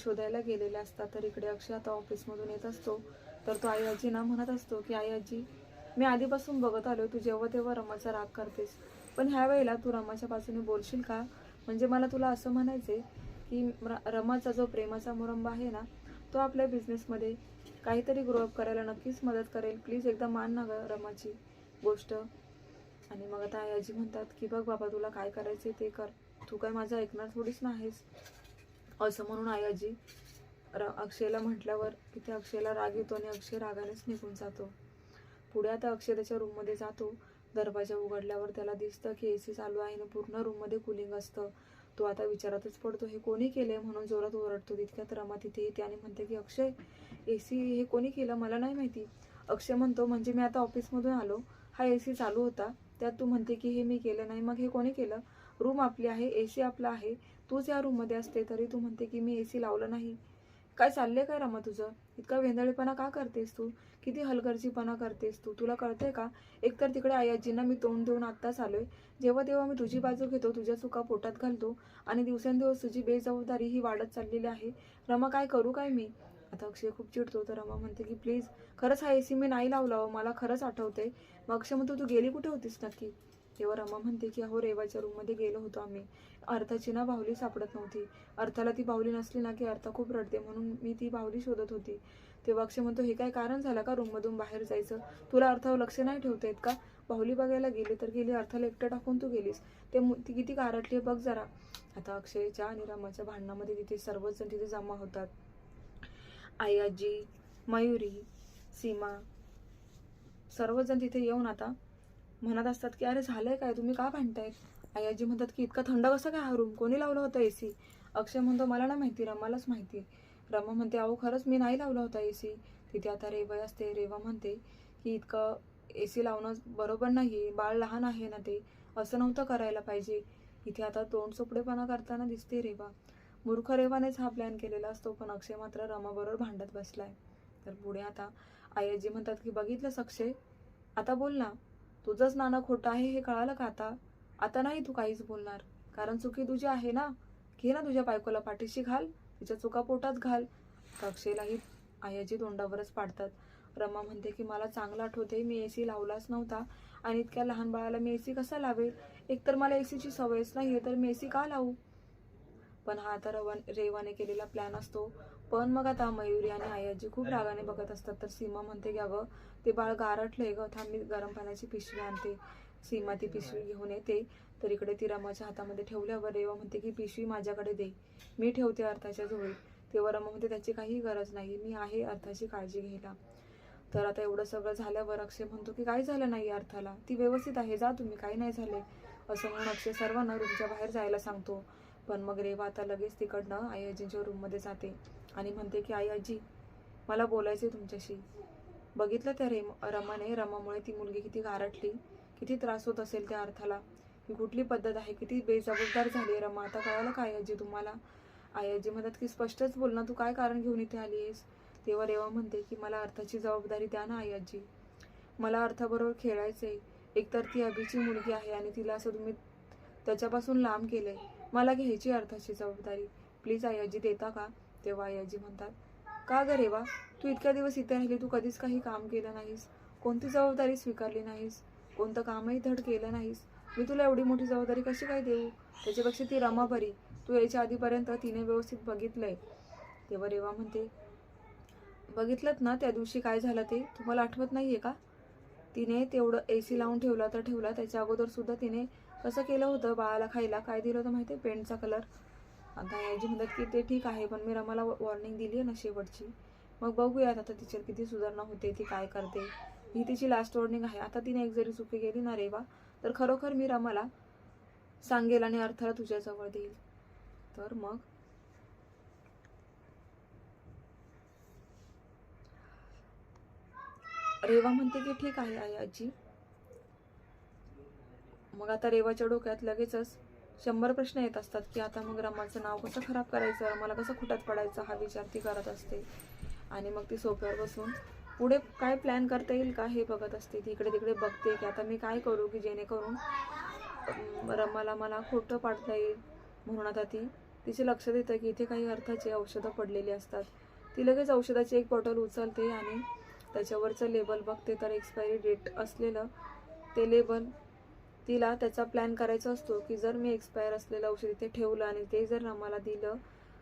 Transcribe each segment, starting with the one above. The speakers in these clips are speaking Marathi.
शोधायला गेलेले असतात तर इकडे अक्षय आता ऑफिसमधून येत असतो. तर तो आई आजीना म्हणत असतो की आई आजी मी आधीपासून बघत आलो तू जेव्हा तेव्हा रमाचा राग करतेस. पण ह्या वेळेला तू रमाच्या बाजूने बोलशील का? म्हणजे मला तुला असं म्हणायचंय की र- रमाचा जो प्रेमाचा मुरंब आहे ना तो आपल्या बिझनेसमध्ये काहीतरी ग्रोअप करायला नक्कीच मदत करेल. प्लीज एकदा मान ना ग रमाची गोष्ट. आणि मग आता आई आजी म्हणतात की बघ बाबा तुला काय करायचे ते कर. तू काय माझं ऐकणार थोडीच नाहीस. असं म्हणून आई आजी र अक्षयला म्हटल्यावर तिथे अक्षयला राग येतो आणि अक्षय रागानेच निघून जातो. पुढे आता अक्षय त्याच्या रूममध्ये जातो. दरवाजा उघडल्यावर त्याला दिसतं की ए सी चालू आहे आणि पूर्ण रूममध्ये कुलिंग असतं. तो आता विचारातच पडतो हे कोणी केलंय? म्हणून जोरात ओरडतो. तितक्यात रमा तिथे येते आणि म्हणते की अक्षय ए सी हे कोणी केलं? मला नाही माहिती. अक्षय म्हणतो म्हणजे मी आता ऑफिसमधून आलो. हा ए सी चालू होता. त्यात तू म्हणते की हे मी केलं नाही. मग हे कोणी केलं? रूम आपली आहे. ए सी आपला आहे. तूच या रूममध्ये असते तरी तू म्हणते की मी ए सी लावलं नाही. काय चाललंय काय रमा तुझं? इतका वेंदळेपणा का करतेस तू? किती हलगर्जीपणा करतेस तू? तुला कळतंय का? एकतर तिकडे आई आजींना मी तोंड देऊन आत्ताच आलोय. जेव्हा तेव्हा मी तुझी बाजू घेतो तुझ्या चुका पोटात घालतो आणि दिवसेंदिवस तुझी बेजबाबदारी ही वाढत चाललेली आहे. रमा काय करू काय मी? आता अक्षय खूप चिडतो तर रमा म्हणते की प्लीज खरंच हा ए सी मी नाही लावला हो. मला खरंच आठवते मग अक्षय म्हणतो तू गेली कुठे होतीस नक्की? तेव्हा रमा म्हणते की अहो रेवाच्या रूममध्ये गेलो होतो आम्ही. अर्थाची ना बाहुली सापडत नव्हती. अर्थाला ती बाहुली नसली ना की अर्था खूप रडते म्हणून मी ती बाहुली शोधत होती. तेव्हा अक्षय म्हणतो हे काय कारण झालं का रूममधून बाहेर जायचं? तुला अर्थावर लक्ष नाही ठेवता येत का? बाहुली बघायला गेली तर गेली अर्थाला एकटं टाकून तू गेलीस. ते ती किती कारटली आहे बघ जरा. आता अक्षयच्या आणि रमाच्या भांडणामध्ये तिथे सर्वच जण तिथे जमा होतात. आई आजी मयुरी सीमा सर्वजण तिथे येऊन आता म्हणत असतात की अरे झालंय काय? तुम्ही का भांडताय आई आजी म्हणतात की इतका थंड कसं काय हा रूम कोणी लावला होता ए सी अक्षय म्हणतो मला ना माहिती रमालाच माहिती रमा म्हणते अहो खरंच मी नाही लावला होता ए सी तिथे आता रेवा असते. रेवा म्हणते की इतकं ए सी लावणं बरोबर नाही बाळ लहान आहे ना ते. असं नव्हतं करायला पाहिजे. इथे आता तोंड चोपडेपणा करताना दिसते रेवा. मूर्ख रेवानेच हा प्लॅन केलेला असतो पण अक्षय मात्र रमाबरोबर भांडत बसलाय. तर पुढे आता आई आजी म्हणतात की बघितलंस अक्षय? आता बोल ना. तुझंच नाणं खोटं आहे हे कळालं का आता? आता नाही तू काहीच बोलणार. कारण चुकी तुझी आहे ना? घे ना तुझ्या बायकोला पाठीशी घाल. तिच्या चुका पोटात घाल. कक्षेलाही आयाजी तोंडावरच पाडतात. रमा म्हणते की मला चांगलं आठवते मी ए सी लावलाच नव्हता आणि इतक्या लहान बाळाला मी ए सी कसा लावेल? एकतर मला ए सीची सवयच नाही आहे तर मी ए सी का लावू? पण हा आता रवन रेवाने केलेला प्लॅन असतो. पण मग आता मयुरी आणि आयाजी खूप रागाने बघत असतात. तर सीमा म्हणते की अगं ते बाळ गारठलंय ग. थांब मी गरम पाण्याची पिशवी आणते. सीमा ती पिशवी घेऊन येते. तर इकडे ती रमाच्या हातामध्ये ठेवल्यावर रेवा म्हणते की पिशवी माझ्याकडे दे. मी ठेवते अर्थाच्या झोळीत. तेव्हा रमा म्हणते त्याची काही गरज नाही. मी आहे अर्थाची काळजी घ्यायला. तर आता एवढं सगळं झाल्यावर अक्षय म्हणतो की काही झालं नाही अर्थाला? ती व्यवस्थित आहे. जा तुम्ही. काही नाही झाले. असं म्हणून अक्षय सर्वांना रूमच्या बाहेर जायला सांगतो. पण मग रेवा आता लगेच तिकडनं आई आजींच्या रूममध्ये जाते. आणि म्हणते की आई आजी मला बोलायचे तुमच्याशी. बघितलं त्या रेम रमाने रमामुळे ती मुलगी किती गारटली किती त्रास होत असेल त्या अर्थाला. ही कुठली पद्धत आहे? किती बेजबाबदार झाली आहे रमा. आता कळालं का आई आजी तुम्हाला? आई आजी म्हणतात की स्पष्टच बोल ना तू काय कारण घेऊन इथे आली आहेस? तेव्हा रेवा म्हणते की मला अर्थाची जबाबदारी द्या ना आई आजी. मला अर्थाबरोबर खेळायचं आहे एकतर ती अभिची मुलगी आहे आणि तिला असं तुम्ही त्याच्यापासून लांब केलंय. मला घ्यायची अर्थाची जबाबदारी. प्लीज आई आजी देता का? तेव्हा आई आजी म्हणतात का ग रेवा तू इतक्या दिवस इथे राहिली तू कधीच काही काम केलं नाहीस. कोणती जबाबदारी स्वीकारली नाहीस? कोणतं कामही धड केलं नाहीस? मी तुला एवढी मोठी जबाबदारी कशी काय देऊ? त्याच्यापेक्षा ती रमाबरी तू यायच्या आधीपर्यंत तिने व्यवस्थित बघितलंय. तेव्हा रेवा म्हणते बघितलं ना त्या दिवशी काय झालं ते? तुम्हाला आठवत नाहीये का? तिने तेवढं ए सी लावून ठेवला तर ठेवला. त्याच्या अगोदर सुद्धा तिने कसं केलं होतं? बाळाला खायला काय दिलं होतं माहिती आहे पेंटचा कलर आता याची म्हणतात की ते ठीक आहे पण मी रमाला वॉर्निंग दिली आहे ना शेवटची. मग बघूयात आता तिच्यात किती सुधारणा होते ती काय करते. ही तिची लास्ट वॉर्निंग आहे. आता तिने एक जरी चुकी केली ना रेवा तर खरोखर मी रमाला सांगेल आणि अर्थाला तुझ्याजवळ देईल. तर मग? रेवा म्हणते की ठीक आहे आई आजी. मग आता रेवाच्या डोक्यात लगेचच शंभर प्रश्न येत असतात की आता मग रमाचं नाव कसं खराब करायचं? मला कसं खुटात पडायचं? हा विचार ती करत असते. आणि मग ती सोफ्यावर बसून पुढे काय प्लॅन करता येईल का हे बघत असते. ती इकडे तिकडे बघते की आता मी काय करू की जेणेकरून रमाला मला खोटं पाडता येईल? म्हणून आता ती तिचे लक्ष देतं की इथे काही अर्थाचे औषधं पडलेली असतात. ती लगेच औषधाची एक बॉटल उचलते आणि त्याच्यावरचं लेबल बघते. तर एक्सपायरी डेट असलेलं ते लेबल तिला त्याचा प्लॅन करायचा असतो की जर मी एक्सपायर असलेलं औषध इथे ठेवलं आणि ते जर रमाला दिलं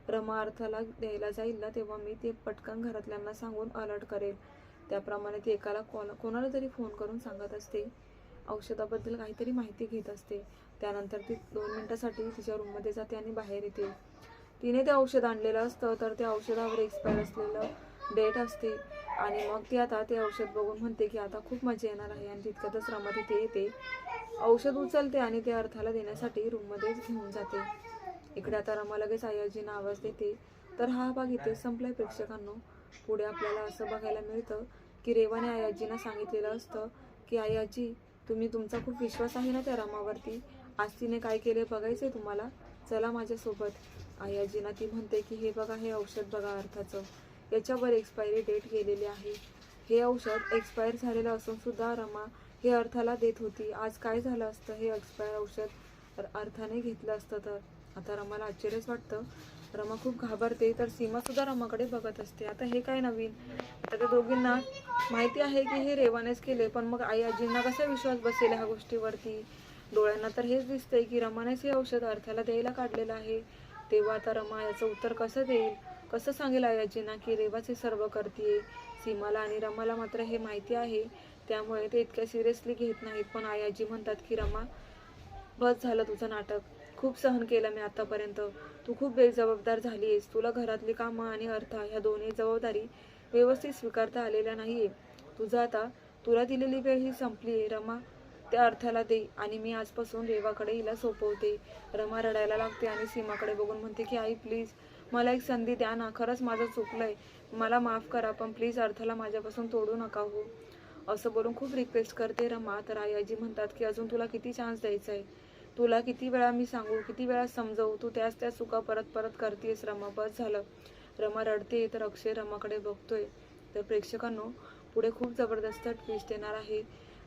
रमा अर्थाला द्यायला जाईल ना तेव्हा मी ते पटकन घरातल्यांना सांगून अलर्ट करेल. त्याप्रमाणे ती एकाला कॉल कोणाला तरी फोन करून सांगत असते. औषधाबद्दल काहीतरी माहिती घेत असते. त्यानंतर ती दोन मिनटासाठी तिच्या रूममध्ये जाते आणि बाहेर येते. तिने ते औषध आणलेलं असतं तर त्या औषधावर एक्सपायर असलेलं डेट असते. आणि मग ती आता ते औषध बघून म्हणते की आता खूप मजा येणार आहे आणि तितक्यातच रमा तिथे येते. औषध उचलते आणि ते अर्थाला देण्यासाठी रूममध्येच घेऊन जाते. इकडे आता रमा लगेच आयाजींना आवाज देते. तर हा भाग इथे संपलाय प्रेक्षकांनो. पुढे आपल्याला असं बघायला मिळतं की रेवाने आयाजींना सांगितलेलं असतं की आयाजी तुम्ही तुमचा खूप विश्वास आहे ना त्या रमावरती आज तिने काय केले बघायचंय तुम्हाला? चला माझ्यासोबत. आयाजींना ती म्हणते की हे बघा हे औषध बघा अर्थाचं. याच्यावर एक्सपायरी डेट गेलेली आहे. हे औषध एक्सपायर झालेलं असून सुद्धा रमा हे अर्थाला देत होती. आज काय झालं असतं? हे एक्सपायर औषध अर्थाने घेतलं असतं तर. आता रमाला आश्चर्यच वाटतं. रमा खूप घाबरते. तर सीमा सुद्धा रमाकडे बघत असते. आता हे काय नवीन? आता त्या दोघींना माहिती आहे की हे रेवानेच केले पण मग आई आजींना कसा विश्वास बसेल ह्या गोष्टीवरती? डोळ्यांना तर हेच दिसतंय की रमानेच हे औषध अर्थाला द्यायला काढलेलं आहे. तेव्हा आता रमा याचं उत्तर कसं देईल? कसं सांगेल आई की रेवाचे सर्व करते सीमाला आणि रमाला मात्र हे माहिती आहे. त्यामुळे ते इतक्या सिरियसली घेत नाहीत. पण आई आजी म्हणतात की रमा बस झालं तुझं नाटक. खूप सहन केलं मी आतापर्यंत. तू खूप बेजबाबदार झाली आहेस तुला घरातली कामं आणि अर्थ ह्या दोन्ही जबाबदारी व्यवस्थित स्वीकारता आलेल्या नाहीये. तुझं आता तुला दिलेली वेळ ही संपली आहे रमा त्या अर्थाला दे आणि मी आजपासून रेवाकडे हिला सोपवते. रमा रडायला लागते आणि सीमाकडे बघून म्हणते की आई प्लीज मला एक संधी द्या ना. खरंच माझं चुकलं आहे मला माफ करा पण प्लीज अर्थाला माझ्यापासून तोडू नका हो. असं बोलून खूप रिक्वेस्ट करते रमा तर आई आजी म्हणतात की अजून तुला किती चान्स द्यायचा आहे तुला किती वेळा मी सांगू? किती वेळा समजवू? तू त्याच त्या चुका परत परत करतेस रमा. बस झालं. रमा रडते तर अक्षय रमाकडे बघतोय. तर प्रेक्षकांनो पुढे खूप जबरदस्त ट्विस्ट येणार आहे.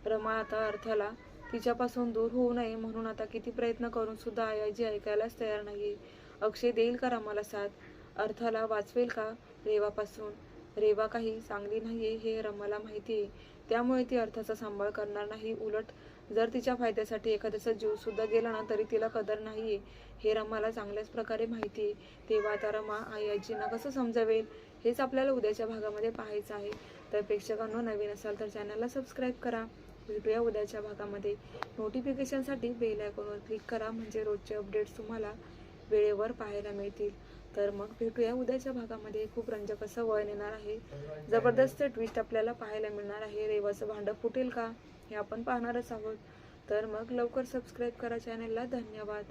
रमा आता अर्थाला तिच्यापासून दूर होऊ नये म्हणून आता किती प्रयत्न करून सुद्धा आयाजी ऐकायलाच तयार नाहीये. अक्षय देईल का रामाला साथ? अर्थाला वाचवेल का रेवापासून? रेवा काही चांगली नाही हे रमाला माहिती आहे. त्यामुळे ती अर्थाचा सांभाळ करणार नाही. उलट जर तिच्या फायद्यासाठी एखाद्याचा जीव सुद्धा गेला ना तरी तिला कदर नाहीये. हे रमाला चांगल्याच प्रकारे माहिती आहे. तेव्हा आता रमा आई आजींना कसं समजावेल? हेच आपल्याला उद्याच्या भागामध्ये पाहायचं आहे. तर प्रेक्षकांनो नवीन असाल तर चॅनलला सबस्क्राईब करा. भेटूया उद्याच्या भागामध्ये. नोटिफिकेशनसाठी बेल आयकॉनवर क्लिक करा. म्हणजे रोजचे अपडेट्स तुम्हाला वेळेवर पाहायला मिळतील. तर मग भेटूया उद्याच्या भागामध्ये. खूप रंजक असं वळण येणार आहे. जबरदस्त ट्विस्ट आपल्याला पाहायला मिळणार आहे. रेवाचं भांडं फुटेल का? हे आपण पाहणारच आहोत. तर मग लवकर सबस्क्राईब करा चॅनलला धन्यवाद.